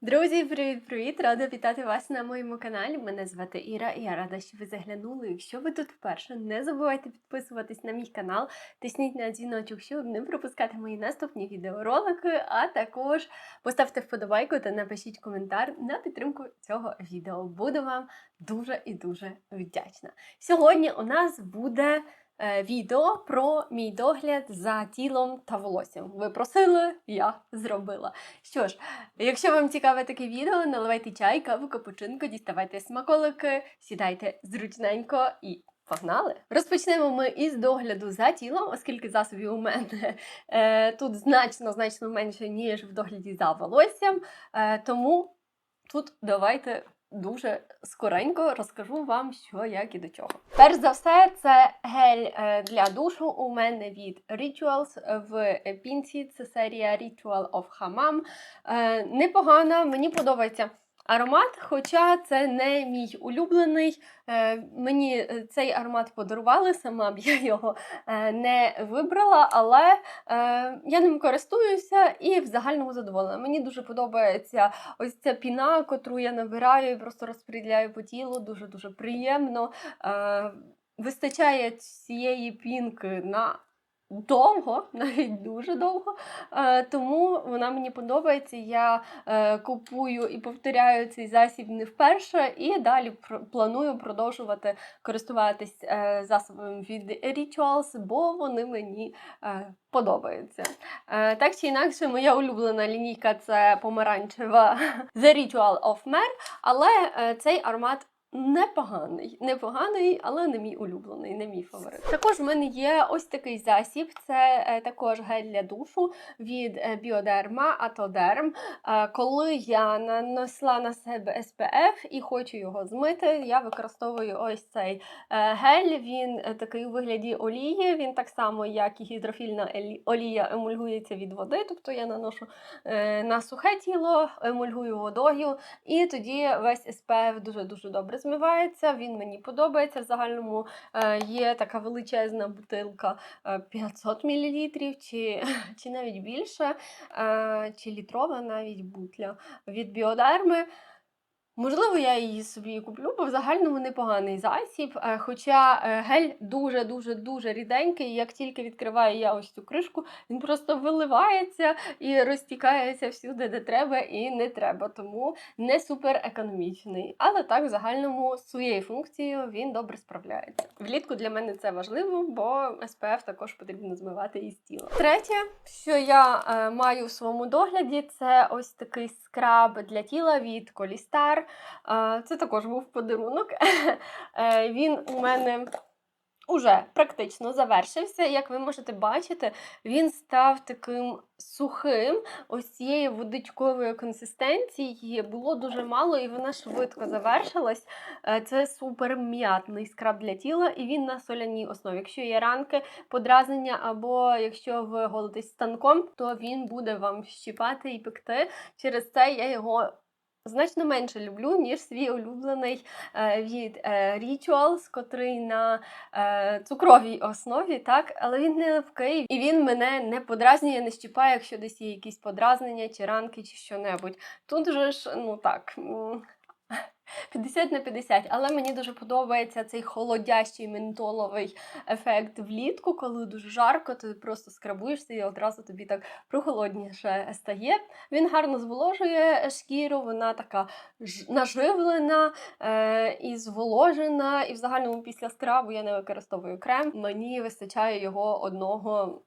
Друзі, привіт-привіт! Рада вітати вас на моєму каналі. Мене звати Іра, і я рада, що ви заглянули. Якщо ви тут вперше, не забувайте підписуватись на мій канал, тисніть на дзвіночок, щоб не пропускати мої наступні відеоролики, а також поставте вподобайку та напишіть коментар на підтримку цього відео. Буду вам дуже і дуже вдячна. Сьогодні у нас буде відео про мій догляд за тілом та волоссям. Ви просили, я зробила. Що ж, Якщо вам цікаве таке відео, наливайте чай, каву, капучинку, діставайте смаколики, сідайте зручненько і погнали! Розпочнемо ми із догляду за тілом, оскільки засобів у мене е, тут значно значно менше, ніж в догляді за волоссям. Е, тому тут давайте. Дуже скоренько розкажу вам, що як і до чого. Перш за все, це гель е, для душу у мене від Rituals в пінці. Це серія Ritual of Hammam. Е, непогана, мені подобається аромат, хоча це не мій улюблений. Е, мені е, цей аромат подарували, сама б я його е, не вибрала, але я ним користуюся і в загальному задоволена. Мені дуже подобається ось ця піна, котру я набираю і просто розподіляю по тілу. Дуже-дуже приємно. Вистачає цієї пінки на довго, навіть дуже довго. Е, тому вона мені подобається. Я е, купую і повторяю цей засіб не вперше, і далі планую продовжувати користуватись е, засобом від Rituals, бо вони мені подобаються. Так чи інакше, моя улюблена лінійка це помаранчева The Ritual of Mer, але цей аромат Непоганий, непоганий, але не мій улюблений, не мій фаворит. Також в мене є ось такий засіб. Це е, також гель для душу від Atoderm. Е, коли я нанесла на себе SPF і хочу його змити, я використовую ось цей е, гель. Він е, такий у вигляді олії. Він так само, як і гідрофільна олія, емульгується від води. Тобто я наношу на сухе тіло, емульгую водою, і тоді весь SPF дуже-дуже добре змивається. Він мені подобається. В загальному е, є така величезна бутилка е, 500 мл, чи, чи навіть більше, е, чи літрова навіть бутля від біодерми. Можливо, я її собі куплю, бо в загальному непоганий засіб. е, Хоча е, гель дуже-дуже дуже ріденький. Як тільки відкриваю я ось цю кришку, він просто виливається і розтікається всюди, де треба і не треба. Тому не супер економічний. Але так, в загальному своєю функцією він добре справляється. Влітку для мене це важливо, бо SPF також потрібно змивати із тіла. Третє, що я е, маю в своєму догляді, це ось такий скраб для тіла від Колістар. Це також був подарунок. Е, він у мене. Уже практично завершився. Як ви можете бачити, він став таким сухим. Ось цієї водичкової консистенції було дуже мало, і вона швидко завершилась. Е, Це супер м'ятний скраб для тіла, і він на соляній основі. Якщо є ранки, подразнення, або якщо ви голитесь станком, то він буде вам щіпати і пекти. Через це я його. Значно менше люблю, ніж свій улюблений е, від е, Rituals, котрий на е, цукровій основі, так, але він не легкий, і він мене не подразнює, не щіпає, якщо десь є якісь подразнення, чи ранки, чи що-небудь. Тут же ж, ну так. М, 50 на 50, але мені дуже подобається цей холодящий ментоловий ефект влітку, коли дуже жарко, ти просто скрабуєшся і одразу тобі так прохолодніше стає. Він гарно зволожує шкіру, вона така наживлена е, і зволожена. І в загальному після скрабу я не використовую крем. Мені вистачає його одного.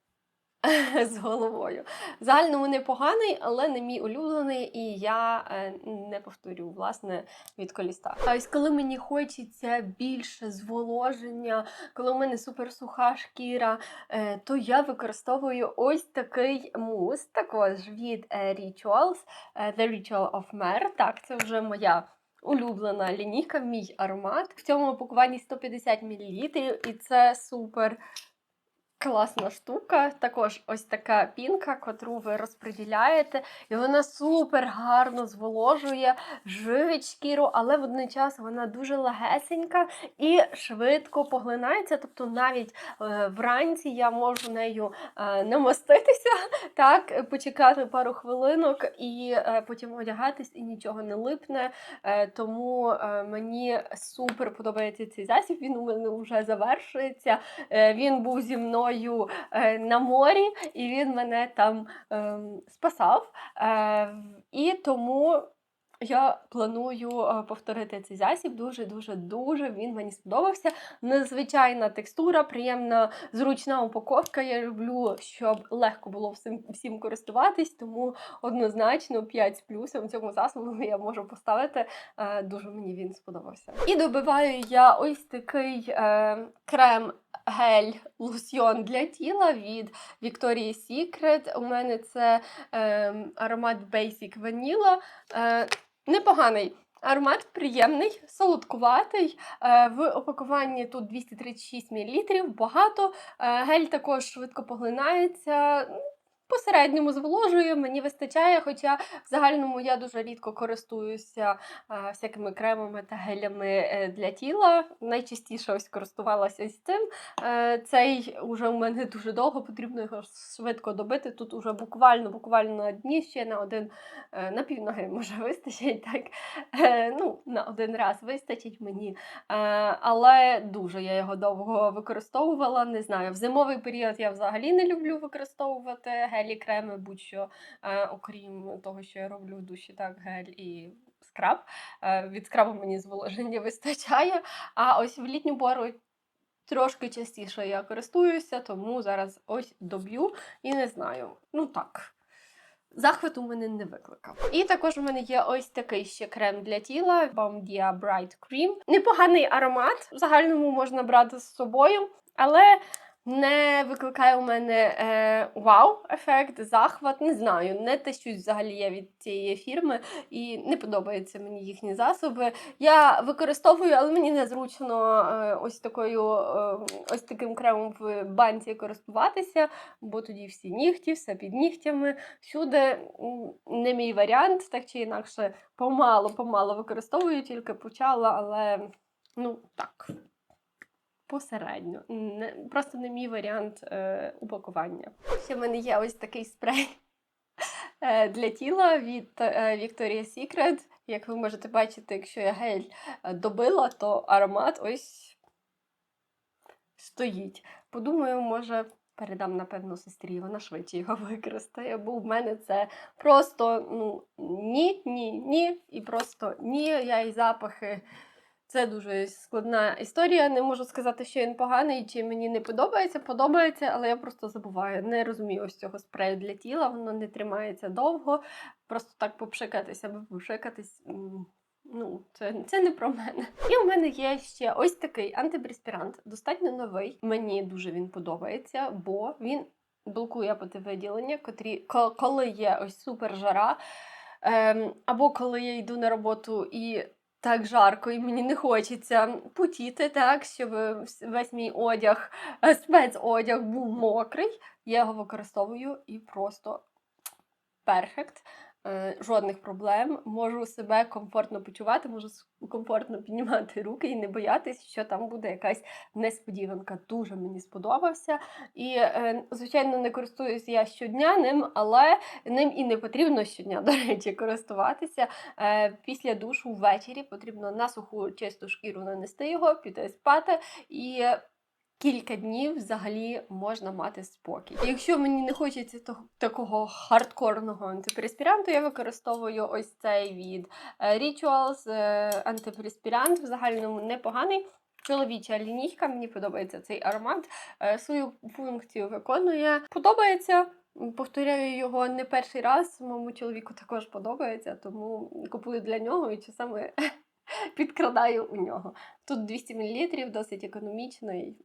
З головою. В загальному непоганий, але не мій улюблений, і я е, не повторю власне від коліста. А ось коли мені хочеться більше зволоження, коли у мене суперсуха шкіра, е, то я використовую ось такий мус, також від е, Rituals, The Ritual of Mer. Так, це вже моя. Улюблена лінійка, мій аромат. В цьому упакуванні 150 мл, і це супер Класна штука. Також ось така пінка, котру ви розподіляєте, і вона супер гарно зволожує, живить шкіру, але водночас вона дуже легесенька і швидко поглинається. Тобто навіть е, вранці я можу нею е, намаститися, так, почекати пару хвилинок і е, потім одягатись, і нічого не липне. Тому мені супер подобається цей засіб. Він у мене вже завершується. Він був зі мною е, на морі, і він мене там ем, спасав. Е, і тому я планую е, повторити цей засіб. Дуже, дуже, він мені сподобався. Незвичайна текстура, приємна, зручна упаковка. Я люблю, щоб легко було всім, всім користуватись, тому однозначно 5 з плюсом цьому засобу я можу поставити. Е, Дуже мені він сподобався. І добиваю я ось такий е, крем. Гель лосьйон для тіла від Victoria's Secret. У мене це е, аромат Basic Vanilla. Е, непоганий. Аромат приємний, солодкуватий. Е, В опакуванні тут 236 мл, багато. Е, Гель також швидко поглинається. Посередньому зволожує, мені вистачає, хоча в загальному я дуже рідко користуюся всякими кремами та гелями е, для тіла. Найчастіше ось користувалася ось цим. Е, Цей уже у мене дуже довго, потрібно його швидко добити. Тут уже буквально буквально на дні ще на один е, на півноги може вистачить, так ну, на один раз вистачить мені. Але дуже я його довго використовувала. Не знаю, в зимовий період я взагалі не люблю використовувати гелі, креми, будь-що, е, окрім того, що я роблю в душі, так, гель і скраб. Е, Від скрабу мені зволоження вистачає. А ось в літню пору трошки частіше я користуюся, тому зараз ось доб'ю і не знаю. Ну так. Захват у мене не викликав. І також у мене є ось такий ще крем для тіла Balm Bright Cream. Непоганий аромат. В загальному можна брати з собою, але не викликає у мене е, вау-ефект, захват. Не знаю, не те щось взагалі я від цієї фірми, і не подобаються мені їхні засоби. Я використовую, але мені незручно е, ось такою, е, ось таким кремом в банці користуватися, бо тоді всі нігті, все під нігтями. Всюди не мій варіант, так чи інакше, помало-помало використовую, тільки почала, але ну так. Посередньо. Не, просто не мій варіант е, упакування. Ще в мене є ось такий спрей е, для тіла від е, Victoria's Secret. Як ви можете бачити, якщо я гель е, добила, то аромат ось стоїть. Подумаю, може. Передам, напевно, сестрі, вона швидше його використає, бо в мене це просто ну, ні, ні, ні, і просто ні. Я і запахи. Це дуже складна історія. Не можу сказати, що він поганий чи мені не подобається. Подобається, але я просто забуваю. Не розумію ось цього спрею для тіла, воно не тримається довго. Просто так попшикатися або попшикатись. Ну, це, це не про мене. І у мене є ще ось такий антипреспірант, достатньо новий. Мені дуже він подобається, бо він блокує виділення, котрі, коли є ось супер жара, ем, або коли я йду на роботу і так жарко, і мені не хочеться путіти, так, щоб весь мій одяг, е, спецодяг був мокрий. Я його використовую і просто перфект. Е, Жодних проблем. Можу себе комфортно почувати, можу комфортно піднімати руки і не боятись, що там буде якась несподіванка. Дуже мені сподобався. І, е, звичайно, не користуюсь я щодня ним, але ним і не потрібно щодня, до речі, користуватися. Е, Після душу ввечері потрібно на суху чисту шкіру нанести його, піти спати і. Кілька днів взагалі можна мати спокій. Якщо мені не хочеться того, такого хардкорного антипереспіранту, я використовую ось цей від е, Rituals е, антипереспірант. В загальному непоганий. Чоловіча лінійка, мені подобається цей аромат. Е, Свою функцію виконує. Подобається. Повторяю його не перший раз. Моєму чоловіку також подобається, тому купую для нього і часами підкрадаю у нього. Тут 200 мл, досить економічно і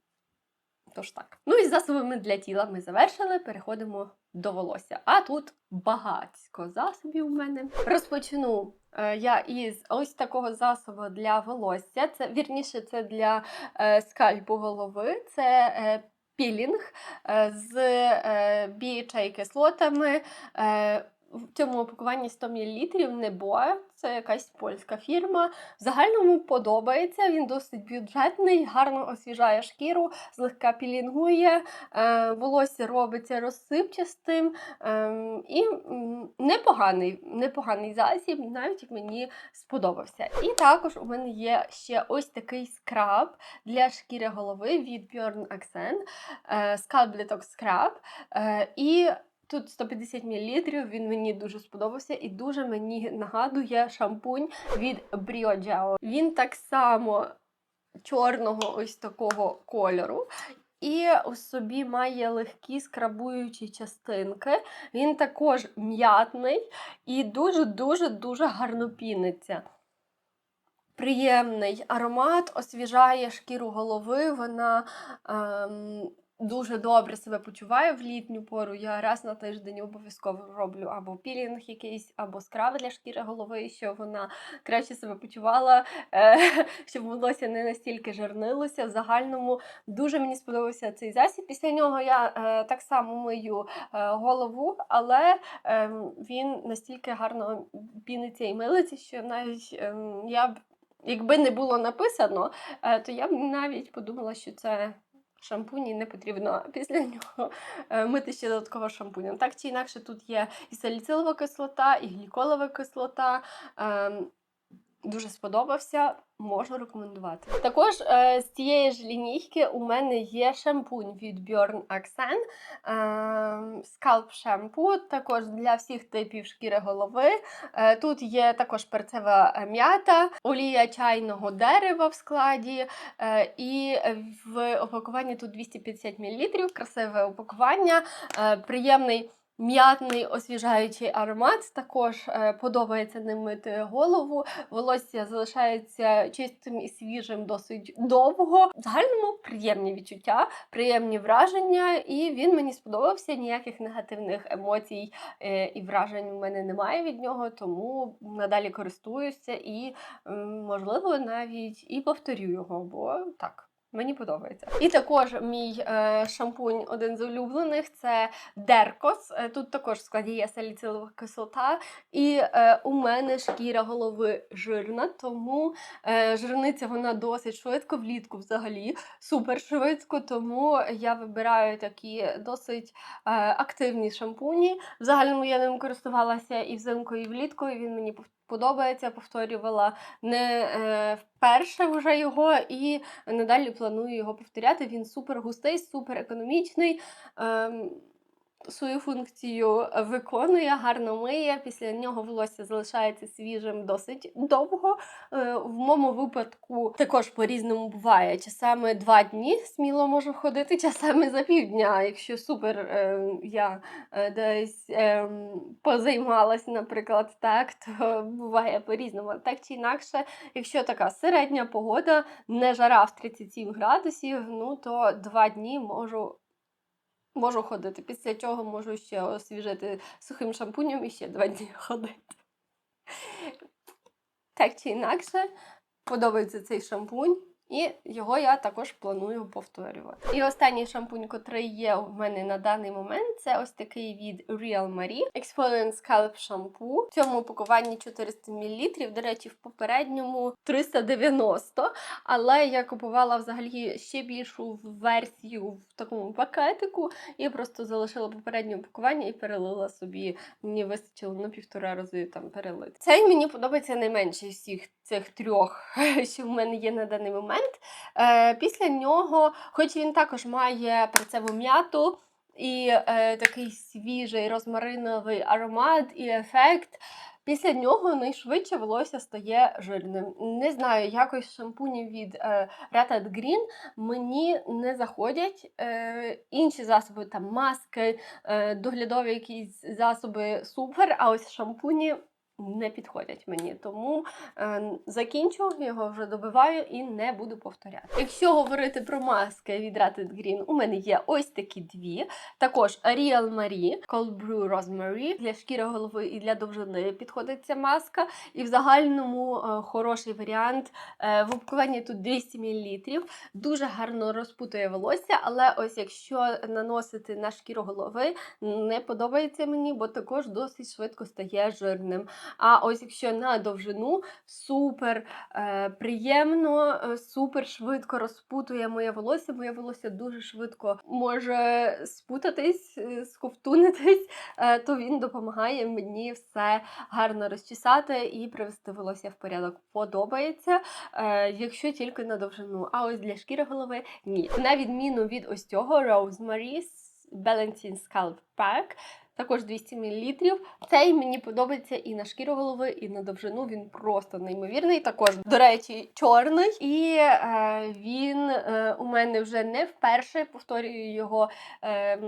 Тож так. Ну і з засобами для тіла ми завершили. Переходимо до волосся. А тут багатько засобів у мене. Розпочну е, я із ось такого засобу для волосся. Це вірніше, це для е, скальпу голови. Це е, пілінг е, з е, BHA кислотами. Е, в цьому опакуванні 100 мл Небоя, це якась польська фірма. В загальному подобається. Він досить бюджетний, гарно освіжає шкіру, злегка пілінгує, е, волосся робиться розсипчастим е, і непоганий, непоганий засіб, навіть мені сподобався. І також у мене є ще ось такий скраб для шкіри голови від Bjorn Accent е, Scalp Detox Scrub. Е, і Тут 150 мл, він мені дуже сподобався і дуже мені нагадує шампунь від Brioджао. Він так само чорного ось такого кольору. І у собі має легкі скрабуючі частинки. Він також м'ятний і дуже-дуже дуже гарно піниться. Приємний аромат, освіжає шкіру голови. Вона ем, дуже добре себе почуваю в літню пору. Я раз на тиждень обов'язково роблю або пілінг якийсь, або скраб для шкіри голови, щоб вона краще себе почувала, е, щоб волосся не настільки жирнилося. В загальному дуже мені сподобався цей засіб. Після нього я е, так само мию е, голову, але е, він настільки гарно піниться і милиться, що навіть е, я б. Якби не було написано, е, то я б навіть подумала, що це шампунь і не потрібно після нього е, мити ще додатково шампунем. Так чи інакше, тут є і саліцилова кислота, і гліколова кислота. Дуже сподобався, можу рекомендувати. Також е, з цієї ж лінійки у мене є шампунь від Bjorn Accent е, Scalp Shampoo, також для всіх типів шкіри голови. Е, тут є також перцева м'ята, олія чайного дерева в складі, е, і в опакуванні тут 250 мл, красиве опакування, е, приємний. М'ятний освіжаючий аромат, також е, подобається ним мити голову. Волосся залишається чистим і свіжим досить довго. В загальному приємні відчуття, приємні враження, і він мені сподобався. Ніяких негативних емоцій е, і вражень у мене немає від нього, тому надалі користуюся і, можливо, навіть і повторю його, бо так. Мені подобається. І також мій е, шампунь один з улюблених це Деркос. Тут також в складі є саліцилова кислота. І е, у мене шкіра голови жирна, тому е, жирниться вона досить швидко, влітку взагалі супер швидко. Тому я вибираю такі досить е, активні шампуні. В загальному я ним користувалася і взимку, і влітку. І він мені подобається, повторювала не е, вперше вже його, і надалі планую його повторяти. Він супер густий, супер економічний. Ем, Свою функцію виконує, гарно миє. Після нього волосся залишається свіжим досить довго. Е, В моєму випадку також по-різному буває. Часами два дні сміло можу ходити, часами за півдня. Якщо супер е, я е, десь е, позаймалась, наприклад, так, то буває по-різному. Так чи інакше, якщо така середня погода, не жара в 37 градусів, ну то два дні можу. Можу ходити. Після чого можу ще освіжити сухим шампунем і ще два дні ходити. Так чи інакше, подобається цей шампунь, і його я також планую повторювати. І останній шампунь, котрий є у мене на даний момент, це ось такий від Real Marie Exfoliant Scalp Shampoo. В цьому упакуванні 400 мл. До речі, в попередньому 390 але я купувала взагалі ще більшу версію в такому пакетику. І просто залишила попереднє упакування і перелила собі. Мені вистачило на півтора рази там перелити. Цей мені подобається найменше всіх цих трьох, що в мене є на даний момент. Е, після нього, хоч він також має перцеву м'яту. І е, такий свіжий розмариновий аромат і ефект. Після нього найшвидше волосся стає жирним. Не знаю, якось шампуні від е, Ratat Green мені не заходять. Е, інші засоби, там маски, е, доглядові якісь засоби супер, а ось шампуні не підходять мені. Тому е, закінчу, його вже добиваю і не буду повторяти. Якщо говорити про маски від Rated Green, у мене є ось такі дві. Також Ariel Marie, Cold Brew Rosemary. Для шкіри голови і для довжини підходить ця маска. І в загальному е, хороший варіант. Е, в упакуванні тут 200 мл. Дуже гарно розпутує волосся, але ось якщо наносити на шкіру голови, не подобається мені, бо також досить швидко стає жирним. А ось якщо на довжину, супер е, приємно, е, супер швидко розпутує моє волосся. Моє волосся дуже швидко може спутатись, е, сковтунитись, е, то він допомагає мені все гарно розчесати і привести волосся в порядок. Подобається, е, якщо тільки на довжину. А ось для шкіри голови ні. На відміну від ось цього Rosemary Balancing Scalp Pack, також 200 мл. Цей мені подобається і на шкіру голови, і на довжину. Він просто неймовірний. Також, до речі, чорний. І е, він е, у мене вже не вперше повторюю його е,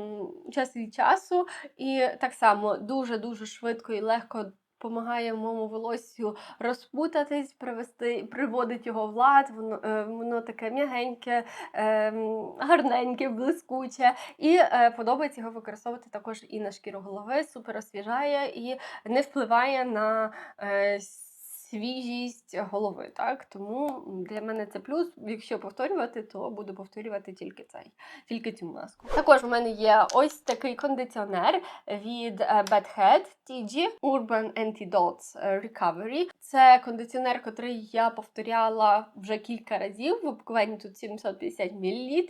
час від часу. І так само дуже-дуже швидко і легко. Допомагає моєму волоссю розпутатись, привести, приводить його в лад, воно, е, воно таке м'ягеньке, е, гарненьке, блискуче. І е, подобається його використовувати також і на шкіру голови, супер освіжає і не впливає на е, свіжість голови. Так? Тому для мене це плюс. Якщо повторювати, то буду повторювати тільки цей, тільки цю маску. Також у мене є ось такий кондиціонер від е, Bad Head TG Urban Antidotes Recovery. Це кондиціонер, який я повторяла вже кілька разів. В упакуванні тут 750 мл.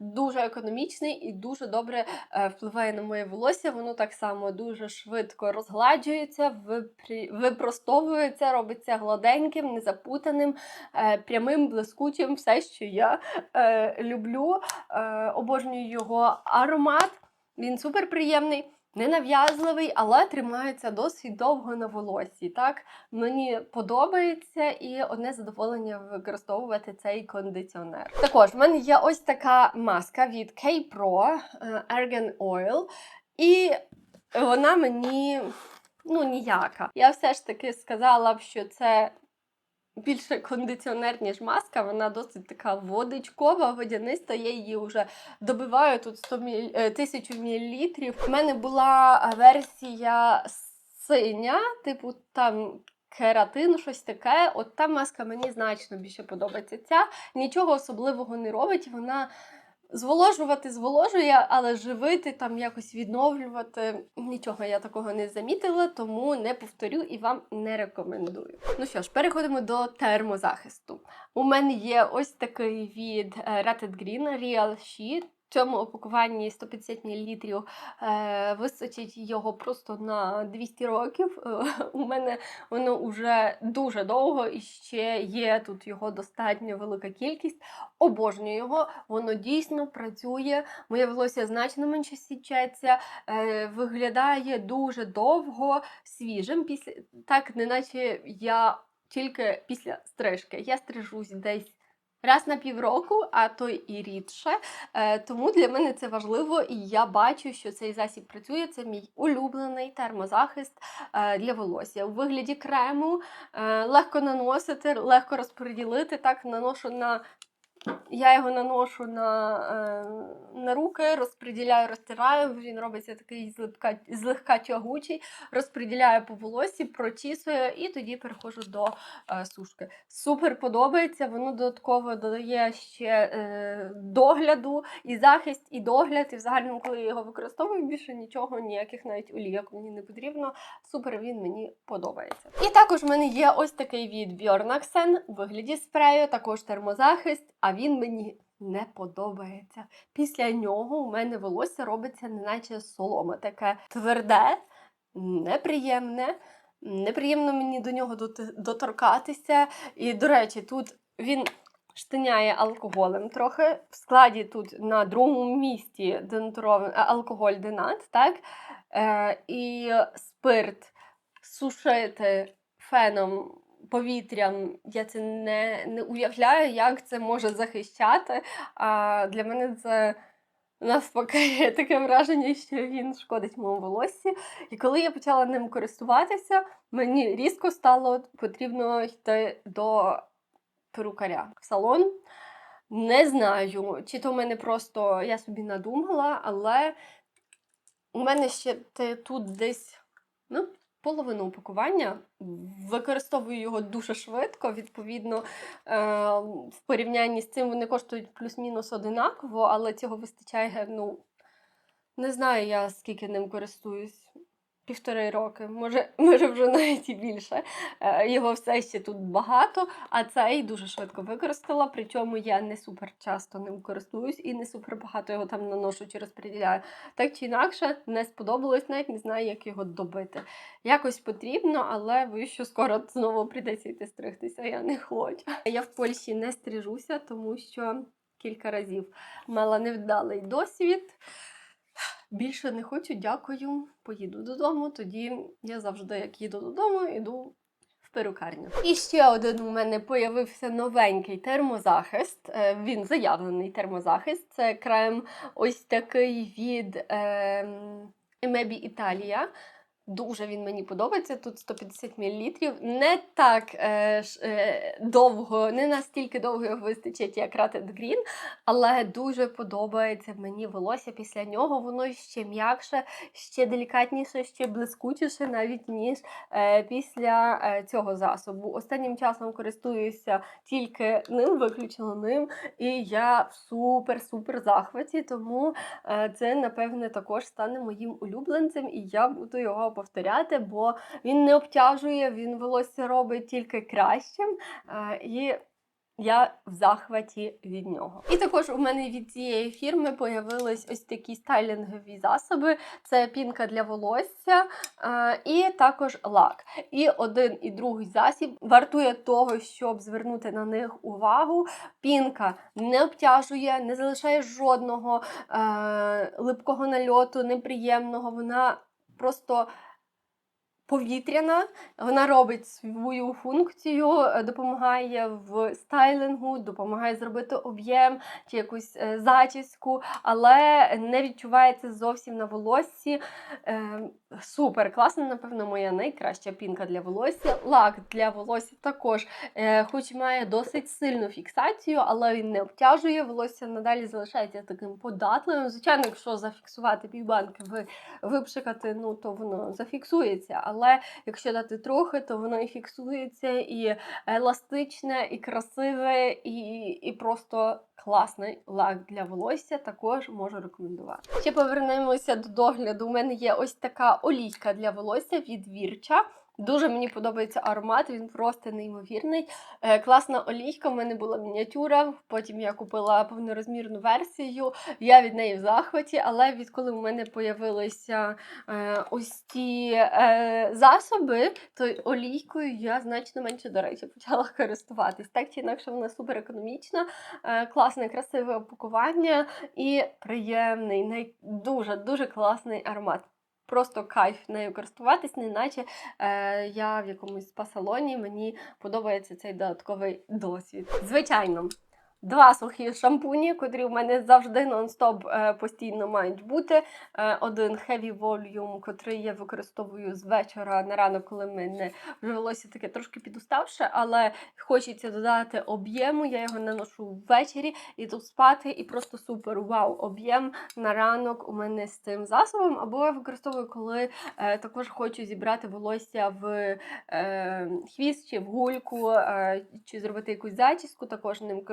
Дуже економічний і дуже добре е, впливає на моє волосся. Воно так само дуже швидко розгладжується, випрі- випростовується, робиться гладеньким, незапутаним, е, прямим, блискучим. Все, що я е, люблю. Е, обожнюю його аромат. Він супер приємний. Ненав'язливий, але тримається досить довго на волоссі. Так мені подобається і одне задоволення використовувати цей кондиціонер. Також в мене є ось така маска від K-Pro Argan Oil, і вона мені ну ніяка. Я все ж таки сказала б, що це. Більше кондиціонер, ніж маска, вона досить така водичкова, водяниста. Я її вже добиваю тут 100 мл, 1000 мл. У мене була е, версія синя, типу там кератин, щось таке. От та маска мені значно більше подобається. Ця нічого особливого не робить. Вона зволожувати зволожує, але живити, там якось відновлювати. Нічого я такого не замітила, тому не повторю і вам не рекомендую. Ну що ж, переходимо до термозахисту. У мене є ось такий від е, Rated Green Real She. Цьому опакуванні 150 мл е, височить його просто на 200 років. Е, у мене воно вже дуже довго і ще є тут його достатньо велика кількість. Обожнюю його, воно дійсно працює. Моє волосся значно менше січеться, е, виглядає дуже довго свіжим. Після так, неначе я тільки після стрижки. Я стрижусь десь. Раз на півроку, а то і рідше. Е, тому для мене це важливо, і я бачу, що цей засіб працює. Це мій улюблений термозахист е, для волосся. У вигляді крему е, легко наносити, легко розподілити. Так, наношу на. Я його наношу на, е, на руки, розподіляю, розтираю, він робиться такий злегка, злегка тягучий, розподіляю по волосі, прочісую і тоді переходжу до е, сушки. Супер подобається, воно додатково додає ще е, догляду, і захист, і догляд. І в загальному, коли я його використовую, більше нічого, ніяких навіть олійок мені не потрібно. Супер він мені подобається. І також в мене є ось такий від Bjorn у вигляді спрею, також термозахист, а він мені не подобається. Після нього у мене волосся робиться неначе солома, таке тверде, неприємне. Неприємно мені до нього доторкатися. І, до речі, тут він штиняє алкоголем трохи. В складі тут на другому місці алкоголь денат, так? Е, і спирт сушити феном. Повітрям я це не, не уявляю, як це може захищати. А для мене це Навпаки, таке враження, що він шкодить моєму волоссі. І коли я почала ним користуватися, мені різко стало потрібно йти до перукаря в салон. Не знаю, чи то в мене просто я собі надумала, але у мене ще тут десь ну, половину упакування. Використовую його дуже швидко. Відповідно, е, в порівнянні з цим вони коштують плюс-мінус одинаково, але цього вистачає, ну, не знаю я скільки ним користуюсь. Півтори роки, може, може вже навіть і більше. Е, Його все ще тут багато, а цей дуже швидко використала. Причому я не супер часто ним користуюсь і не супер багато його там наношу чи розподіляю. Так чи інакше, не сподобалось, навіть не знаю, як його добити. Якось потрібно, але боюсь, що скоро знову прийдеться йти стригтися. Я не хочу. Я в Польщі не стрижуся, тому що кілька разів мала невдалий досвід. Більше не хочу, дякую. Поїду додому. Тоді я завжди, як їду додому, йду в перукарню. І ще один у мене появився новенький термозахист. Е, Він заявлений термозахист. Це крем ось такий від ем, Емебі Італія. Дуже він мені подобається. Тут 150 мл. Не так е, е, довго, не настільки довго його вистачить, як Rated Green, але дуже подобається мені волосся після нього. Воно ще м'якше, ще делікатніше, ще блискучіше, навіть ніж е, після е, цього засобу. Останнім часом користуюся тільки ним, виключно ним, і я в супер-супер захваті. Тому е, це, напевне, також стане моїм улюбленцем, і я буду його повторяти, бо він не обтяжує, він волосся робить тільки кращим. Е, і я в захваті від нього. І також у мене від цієї фірми появились ось такі стайлінгові засоби. Це пінка для волосся е, і також лак. І один і другий засіб вартує того, щоб звернути на них увагу. Пінка не обтяжує, не залишає жодного е, липкого нальоту, неприємного. Вона просто повітряна, вона робить свою функцію, е, допомагає в стайлингу, допомагає зробити об'єм чи якусь е, зачіску, але не відчувається зовсім на волоссі. Е, Супер, класна, напевно, моя найкраща пінка для волосся. Лак для волосся також, хоч має досить сильну фіксацію, але він не обтяжує. Волосся надалі залишається таким податливим. Звичайно, якщо зафіксувати півбанки, ви випшикати, ну то воно зафіксується. Але якщо дати трохи, то воно і фіксується, і еластичне, і красиве, і, і просто класний лак для волосся. Також можу рекомендувати. Ще повернемося до догляду. У мене є ось така олійка для волосся від Вірча. Дуже мені подобається аромат, він просто неймовірний. Е, класна олійка, у мене була мініатюра, потім я купила повнорозмірну версію. Я від неї в захваті, але відколи у мене появилися е, ось ці е, засоби, то олійкою я значно менше, до речі, почала користуватись. Так чи інакше, вона супер економічна, класне, красиве опакування і приємний, дуже дуже класний аромат. Просто кайф нею користуватись, неначе е, я в якомусь спа-салоні, мені подобається цей додатковий досвід. Звичайно, два сухі шампуні, котрі в мене завжди нон-стоп е, постійно мають бути. Е, один Heavy Volume, котрий я використовую з вечора на ранок, коли мене вже волосся таке трошки підуставше, але хочеться додати об'єму. Я його наношу ввечері, іду спати, і просто супер вау, об'єм на ранок у мене з цим засобом. Або я використовую, коли е, також хочу зібрати волосся в хвіст чи в гульку, чи зробити якусь зачіску, також ним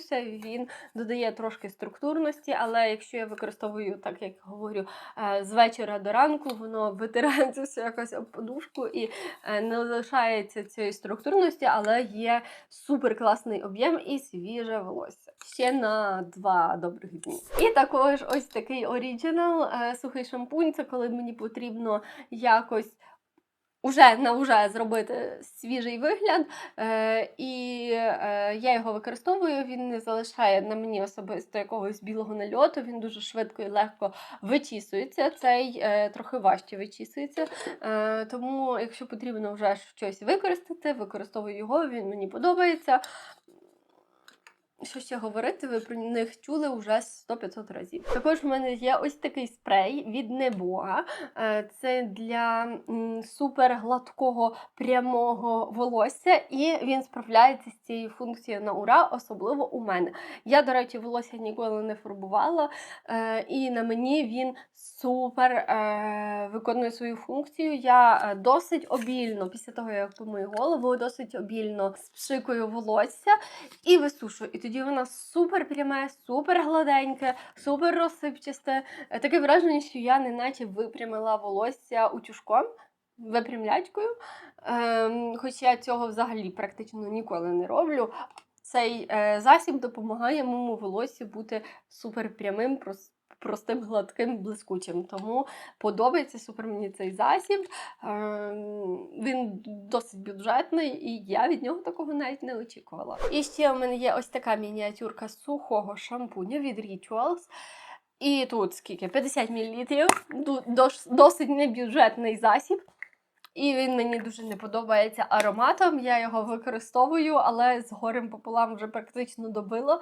користуюся. Він додає трошки структурності, але якщо я використовую, так як говорю, е, з вечора до ранку, воно витирається все якось об подушку і е, не залишається цієї структурності, але є супер класний об'єм і свіже волосся. Ще на два добрих дні. І також ось такий оріджинал е, сухий шампунь. Це коли мені потрібно якось. Уже на зробити свіжий вигляд, е, і е, я його використовую. Він не залишає на мені особисто якогось білого нальоту. Він дуже швидко і легко вичісується. Цей е, трохи важче вичісується. Е, тому, якщо потрібно вже щось використати, використовую його. Він мені подобається. Що ще говорити, ви про них чули вже 100-500 разів. Також в мене є ось такий спрей від Небоа. Е, Це для супер гладкого прямого волосся, і він справляється з цією функцією на ура, особливо у мене. Я, до речі, волосся ніколи не фарбувала, е, і на мені він супер е, виконує свою функцію. Я досить обільно, після того, як помию голову, досить обільно спшикую волосся і висушую. І тоді вона супер пряме, супер гладеньке, супер розсипчасте. Е, Таке враження, що я неначе випрямила волосся утюжком. Випрямлячкою, ем, Хоча я цього взагалі практично ніколи не роблю. Цей е, засіб допомагає моєму волосі бути супер прямим, простим, гладким, блискучим. Тому подобається супер мені цей засіб. Ем, він досить бюджетний, і я від нього такого навіть не очікувала. І ще у мене є ось така мініатюрка сухого шампуня від Rituals. І тут скільки? 50 мл. Досить небюджетний засіб. І він мені дуже не подобається ароматом. Я його використовую, але з горем пополам вже практично добило.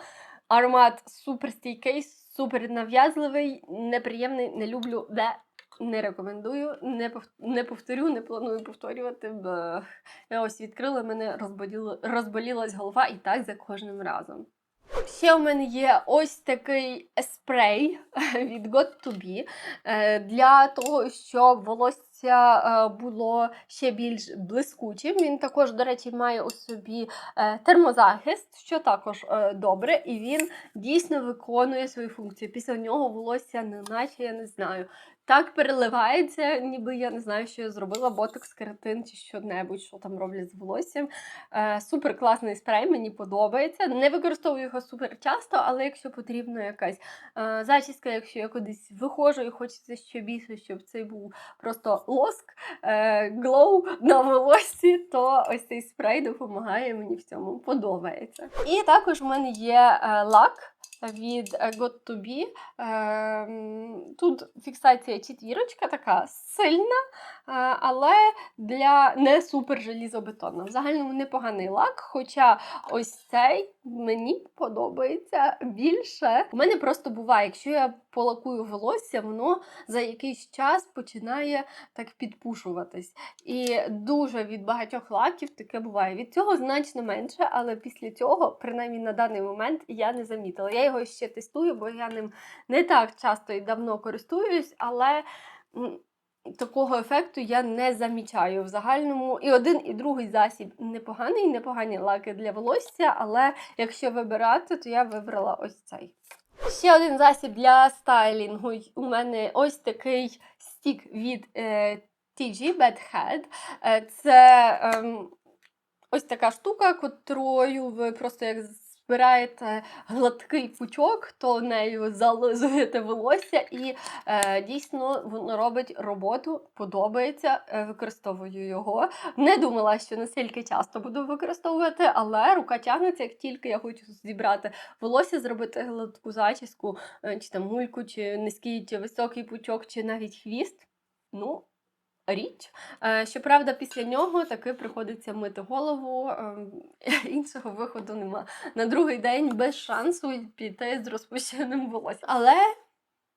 Аромат супер стійкий, супер нав'язливий, неприємний, не люблю, де не рекомендую, не, пов... не повторю, не планую повторювати. Бо я ось відкрила, мене розболіло... розболілась голова і так за кожним разом. Ще у мене є ось такий спрей від Got to Be е, для того, щоб волосся е, було ще більш блискучим. Він також, до речі, має у собі е, термозахист, що також е, добре, і він дійсно виконує свою функцію. Після нього волосся, неначе я не знаю. Так переливається, ніби я не знаю, що я зробила, ботокс, кератин чи що-небудь, що там роблять з волоссям. Е, супер класний спрей, мені подобається. Не використовую його супер часто, але якщо потрібна якась е, зачіска, якщо я кудись виходжу і хочеться ще більше, щоб це був просто лоск, е, глоу на волоссі, то ось цей спрей допомагає мені в цьому подобається. І також в мене є е, лак. Від е, Got to Be. Ем, Тут фіксація четвірочка така сильна, але для не супер желізобетонна. В загальному непоганий лак, хоча ось цей мені подобається більше. У мене просто буває, якщо я полакую волосся, воно за якийсь час починає так підпушуватись. І дуже від багатьох лаків таке буває. Від цього значно менше, але після цього, принаймні на даний момент, я не замітила. Я його ще тестую, бо я ним не так часто і давно користуюсь, але. Такого ефекту я не замічаю в загальному. І один, і другий засіб непоганий, непогані лаки для волосся, але якщо вибирати, то я вибрала ось цей. Ще один засіб для стайлінгу. У мене ось такий стік від е, TG Bad Head. Е, це ем, ось така штука, котрою ви просто як збираєте гладкий пучок, то нею зализуєте волосся, і е, дійсно воно робить роботу, подобається, е, використовую його. Не думала, що настільки часто буду використовувати, але рука тягнеться, як тільки я хочу зібрати волосся, зробити гладку зачіску, е, чи там мульку, чи низький, чи високий пучок, чи навіть хвіст. Ну, річ. Е, Щоправда, після нього таки приходиться мити голову, ем, іншого виходу нема. На другий день без шансу піти з розпущеним волоссям. Але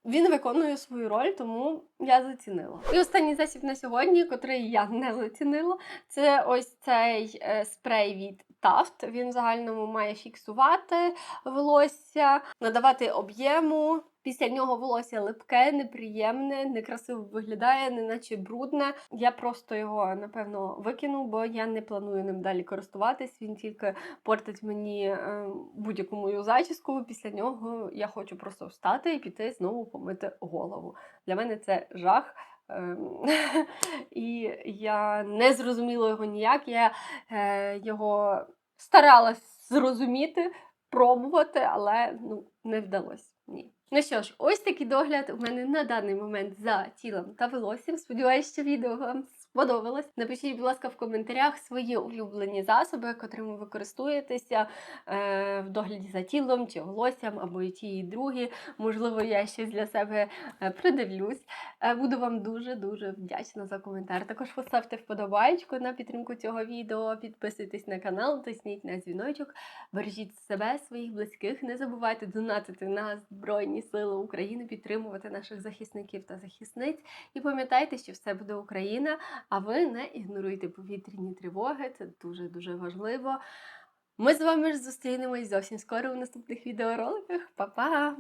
він виконує свою роль, тому я зацінила. І останній засіб на сьогодні, котрий я не зацінила, це ось цей е, спрей від Taft. Він в загальному має фіксувати волосся, надавати об'єму. Після нього волосся липке, неприємне, некрасиво виглядає, неначе брудне. Я просто його напевно викину, бо я не планую ним далі користуватись. Він тільки портить мені е, будь-яку мою зачіску. Після нього я хочу просто встати і піти знову помити голову. Для мене це жах. Ем, І я не зрозуміла його ніяк. Я е, його старалась зрозуміти, пробувати, але ну, не вдалося. Ні. Ну що ж, ось такий догляд у мене на даний момент за тілом та волоссям. Сподіваюсь, що відео вам сподобалось. Напишіть, будь ласка, в коментарях свої улюблені засоби, котрими ви користуєтеся е, в догляді за тілом чи волоссям, або і ті, і другі. Можливо, я щось для себе е, придивлюсь. Е, Буду вам дуже-дуже вдячна за коментар. Також поставте вподобайку на підтримку цього відео, підписуйтесь на канал, тисніть на дзвіночок, бережіть себе, своїх близьких. Не забувайте донатити на Збройні Сили України, підтримувати наших захисників та захисниць. І пам'ятайте, що все буде Україна, а ви не ігноруйте повітряні тривоги. Це дуже-дуже важливо. Ми з вами ж зустрінемось зовсім скоро в наступних відеороликах. Па-па!